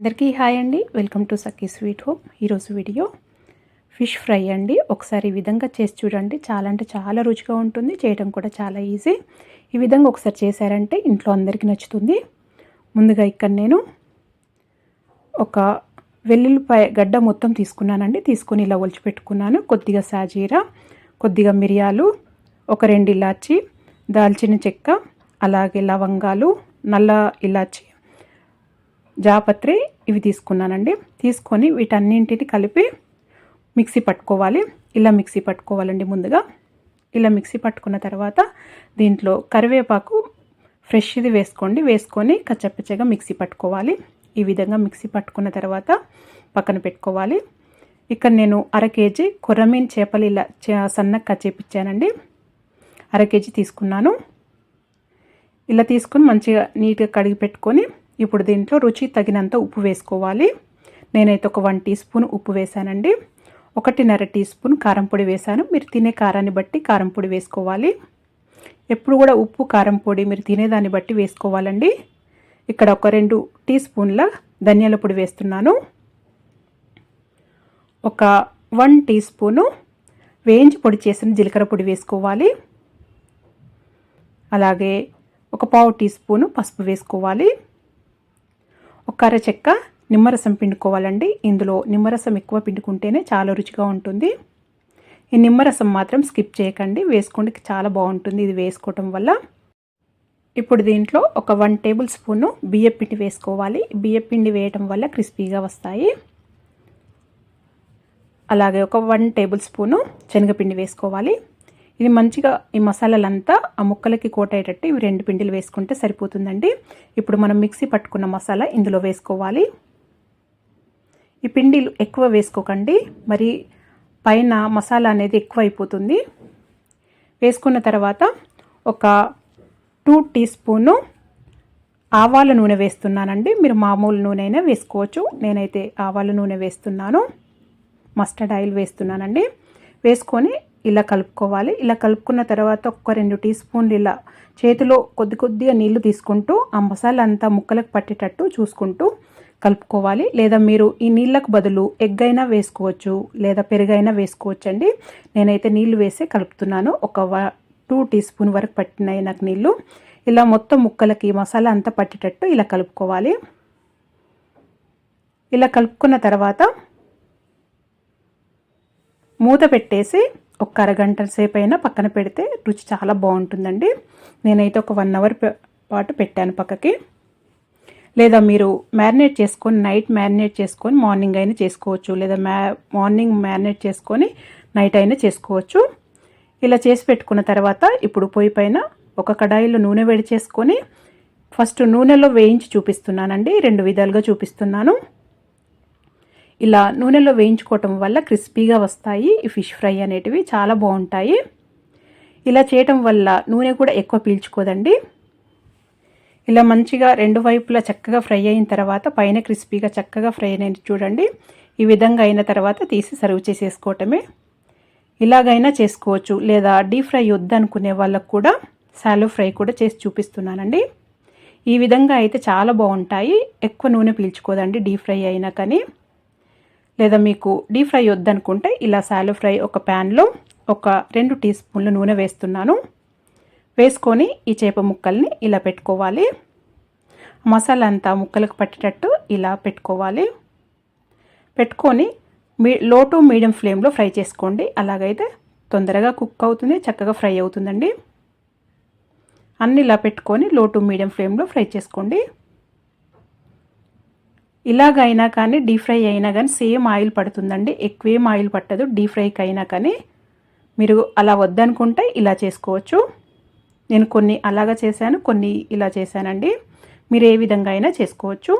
అందరికీ హాయ్ అండి. Welcome to Sakki sweet home. ఈరోజు వీడియో ఫిష్ ఫ్రై అండి. ఒకసారి ఈ విధంగా చేసి చూడండి. చాలా అంటే చాలా రుచిగా ఉంటుంది. చేయడం కూడా చాలా ఈజీ. ఈ విధంగా ఒకసారి చేశారంటే ఇంట్లో అందరికీ నచ్చుతుంది. ముందుగా ఇక్కడ నేను ఒక వెల్లుల్లిపాయ గడ్డ మొత్తం తీసుకున్నానండి. తీసుకొని ఇలా ఒలిచి పెట్టుకున్నాను. కొద్దిగా సాజీరా కొద్దిగా మిరియాలు ఒక రెండు ఇలాచి దాల్చిన చెక్క అలాగే లవంగాలు నల్ల ఇలాచి జాపత్రి ఇవి తీసుకున్నానండి. తీసుకొని వీటన్నింటిని కలిపి మిక్సీ పట్టుకోవాలి. ఇలా మిక్సీ పట్టుకోవాలండి ముందుగా. ఇలా మిక్సీ పట్టుకున్న తర్వాత దీంట్లో కరివేపాకు ఫ్రెష్ది వేసుకోండి. వేసుకొని కచ్చపచ్చగా మిక్సీ పట్టుకోవాలి. ఈ విధంగా మిక్సీ పట్టుకున్న తర్వాత పక్కన పెట్టుకోవాలి. ఇక్కడ నేను అర కేజీ కొర్రమీన్ చేపలు ఇలా సన్నగా కచ్చేపిచ్చానండి అర కేజీ తీసుకున్నాను. ఇలా తీసుకొని మంచిగా నీట్గా కడిగి పెట్టుకొని ఇప్పుడు దీంట్లో రుచి తగినంత ఉప్పు వేసుకోవాలి. నేనైతే ఒక వన్ టీ స్పూన్ ఉప్పు వేసానండి. ఒకటిన్నర టీ స్పూన్ కారం పొడి వేశాను మీరు తినే కారాన్ని బట్టి కారం పొడి వేసుకోవాలి. ఎప్పుడు కూడా ఉప్పు కారం పొడి మీరు తినేదాన్ని బట్టి వేసుకోవాలండి. ఇక్కడ ఒక రెండు టీ స్పూన్ల ధనియాల పొడి వేస్తున్నాను. ఒక వన్ టీ స్పూను వేయించి పొడి చేసిన జీలకర్ర పొడి వేసుకోవాలి. అలాగే ఒక పావు టీ స్పూను పసుపు వేసుకోవాలి. ఒక అర చెక్క నిమ్మరసం పిండుకోవాలండి. ఇందులో నిమ్మరసం ఎక్కువ పిండుకుంటేనే చాలా రుచిగా ఉంటుంది. ఈ నిమ్మరసం మాత్రం స్కిప్ చేయకండి. వేసుకోండి చాలా బాగుంటుంది. ఇది వేసుకోవటం వల్ల ఇప్పుడు దీంట్లో ఒక వన్ టేబుల్ స్పూను బియ్యపిండి వేసుకోవాలి. బియ్యపిండి వేయటం వల్ల క్రిస్పీగా వస్తాయి. అలాగే ఒక వన్ టేబుల్ స్పూను శనగపిండి వేసుకోవాలి. ఇది మంచిగా ఈ మసాలాలంతా ఆ ముక్కలకి కోటయ్యేటట్టు ఇవి రెండు పిండిలు వేసుకుంటే సరిపోతుందండి. ఇప్పుడు మనం మిక్సీ పట్టుకున్న మసాలా ఇందులో వేసుకోవాలి. ఈ పిండిలు ఎక్కువ వేసుకోకండి. మరి పైన మసాలా అనేది ఎక్కువ అయిపోతుంది వేసుకున్న తర్వాత ఒక టూ టీ స్పూను ఆవాల నూనె వేస్తున్నానండి. మీరు మామూలు నూనె అయినా వేసుకోవచ్చు. నేనైతే ఆవాల నూనె వేస్తున్నాను. మస్టర్డ్ ఆయిల్ వేస్తున్నానండి. వేసుకొని ఇలా కలుపుకోవాలి. ఇలా కలుపుకున్న తర్వాత ఒక రెండు టీ స్పూన్లు ఇలా చేతిలో కొద్ది కొద్దిగా నీళ్ళు తీసుకుంటూ ఆ మసాలా అంతా ముక్కలకు పట్టేటట్టు చూసుకుంటూ కలుపుకోవాలి. లేదా మీరు ఈ నీళ్ళకు బదులు ఎగ్ అయినా వేసుకోవచ్చు లేదా పెరుగైనా వేసుకోవచ్చు అండి నేనైతే నీళ్ళు వేసి కలుపుతున్నాను. ఒక టూ టీ స్పూన్ వరకు పట్టినాయి నాకు నీళ్ళు ఇలా మొత్తం ముక్కలకి మసాలా అంతా పట్టేటట్టు ఇలా కలుపుకోవాలి. ఇలా కలుపుకున్న తర్వాత మూత పెట్టేసి ఒక అరగంట సేపు అయినా పక్కన పెడితే రుచి చాలా బాగుంటుందండి. నేనైతే ఒక వన్ అవర్ పాటు పెట్టాను పక్కకి. లేదా మీరు మ్యారినేట్ చేసుకొని నైట్ మ్యారినేట్ చేసుకొని మార్నింగ్ అయినా చేసుకోవచ్చు. లేదా మ్యా మార్నింగ్ మ్యారినేట్ చేసుకొని నైట్ అయినా చేసుకోవచ్చు. ఇలా చేసి పెట్టుకున్న తర్వాత ఇప్పుడు పొయ్యి పైన ఒక కడాయిలో నూనె వేడి చేసుకొని ఫస్ట్ నూనెలో వేయించి చూపిస్తున్నానండి. రెండు విధాలుగా చూపిస్తున్నాను. ఇలా నూనెలో వేయించుకోవటం వల్ల క్రిస్పీగా వస్తాయి. ఈ ఫిష్ ఫ్రై అనేటివి చాలా బాగుంటాయి. ఇలా చేయటం వల్ల నూనె కూడా ఎక్కువ పీల్చుకోదండి. ఇలా మంచిగా రెండు వైపులా చక్కగా ఫ్రై అయిన తర్వాత పైన క్రిస్పీగా చక్కగా ఫ్రై అయినది చూడండి. ఈ విధంగా అయిన తర్వాత తీసి సర్వ్ చేసేసుకోవటమే. ఇలాగైనా చేసుకోవచ్చు. లేదా డీప్ ఫ్రై వద్దనుకునే వాళ్ళకు కూడా శాలో ఫ్రై కూడా చేసి చూపిస్తున్నానండి. ఈ విధంగా అయితే చాలా బాగుంటాయి. ఎక్కువ నూనె పీల్చుకోదండి డీప్ ఫ్రై అయినా కానీ. లేదా మీకు డీప్ ఫ్రై వద్దనుకుంటే ఇలా శాలో ఫ్రై ఒక ప్యాన్లో ఒక రెండు టీ స్పూన్లు నూనె వేస్తున్నాను. వేసుకొని ఈ చేప ముక్కల్ని ఇలా పెట్టుకోవాలి. మసాలా అంతా ముక్కలకు పట్టేటట్టు ఇలా పెట్టుకోవాలి. పెట్టుకొని మీ లో టు మీడియం ఫ్లేమ్లో ఫ్రై చేసుకోండి. అలాగైతే తొందరగా కుక్ అవుతుంది చక్కగా ఫ్రై అవుతుందండి. అన్నీ ఇలా పెట్టుకొని లో టు మీడియం ఫ్లేమ్లో ఫ్రై చేసుకోండి. ఇలాగైనా కానీ డీప్ ఫ్రై అయినా కానీ సేమ్ ఆయిల్ పడుతుందండి. ఎక్కువేం ఆయిల్ పట్టదు. డీప్ ఫ్రైకి అయినా కానీ మీరు అలా వద్దనుకుంటే ఇలా చేసుకోవచ్చు. నేను కొన్ని అలాగా చేశాను కొన్ని ఇలా చేశానండి. మీరు ఏ విధంగా అయినా చేసుకోవచ్చు.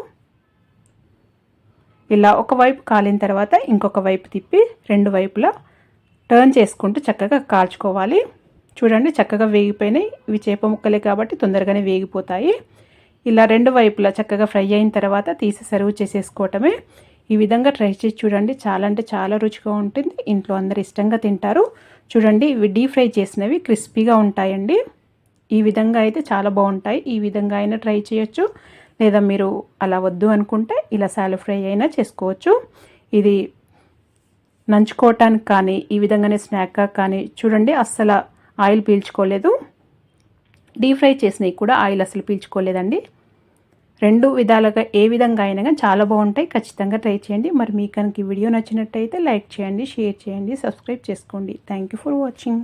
ఇలా ఒకవైపు కాలిన తర్వాత ఇంకొక వైపు తిప్పి రెండు వైపులా టర్న్ చేసుకుంటూ చక్కగా కాల్చుకోవాలి. చూడండి చక్కగా వేగిపోయినాయి. ఇవి చేప ముక్కలే కాబట్టి తొందరగానే వేగిపోతాయి. ఇలా రెండు వైపులా చక్కగా ఫ్రై అయిన తర్వాత తీసి సర్వ్ చేసేసుకోవటమే. ఈ విధంగా ట్రై చేసి చూడండి. చాలా అంటే చాలా రుచిగా ఉంటుంది. ఇంట్లో అందరు ఇష్టంగా తింటారు. చూడండి ఇవి డీప్ ఫ్రై చేసినవి క్రిస్పీగా ఉంటాయండి. ఈ విధంగా అయితే చాలా బాగుంటాయి. ఈ విధంగా అయినా ట్రై చేయొచ్చు. లేదా మీరు అలా వద్దు అనుకుంటే ఇలా శాలు ఫ్రై అయినా చేసుకోవచ్చు. ఇది నంచుకోవటానికి కానీ ఈ విధంగానే స్నాక్గా కానీ చూడండి అస్సలు ఆయిల్ పీల్చుకోలేదు. డీప్ ఫ్రై చేసినవి కూడా ఆయిల్ అసలు పీల్చుకోలేదండి. రెండు విధాలుగా ఏ విధంగా అయినా కానీ చాలా బాగుంటాయి. ఖచ్చితంగా ట్రై చేయండి. మరి మీకు కనుక ఈ వీడియో నచ్చినట్టయితే లైక్ చేయండి షేర్ చేయండి సబ్స్క్రైబ్ చేసుకోండి. Thank you for watching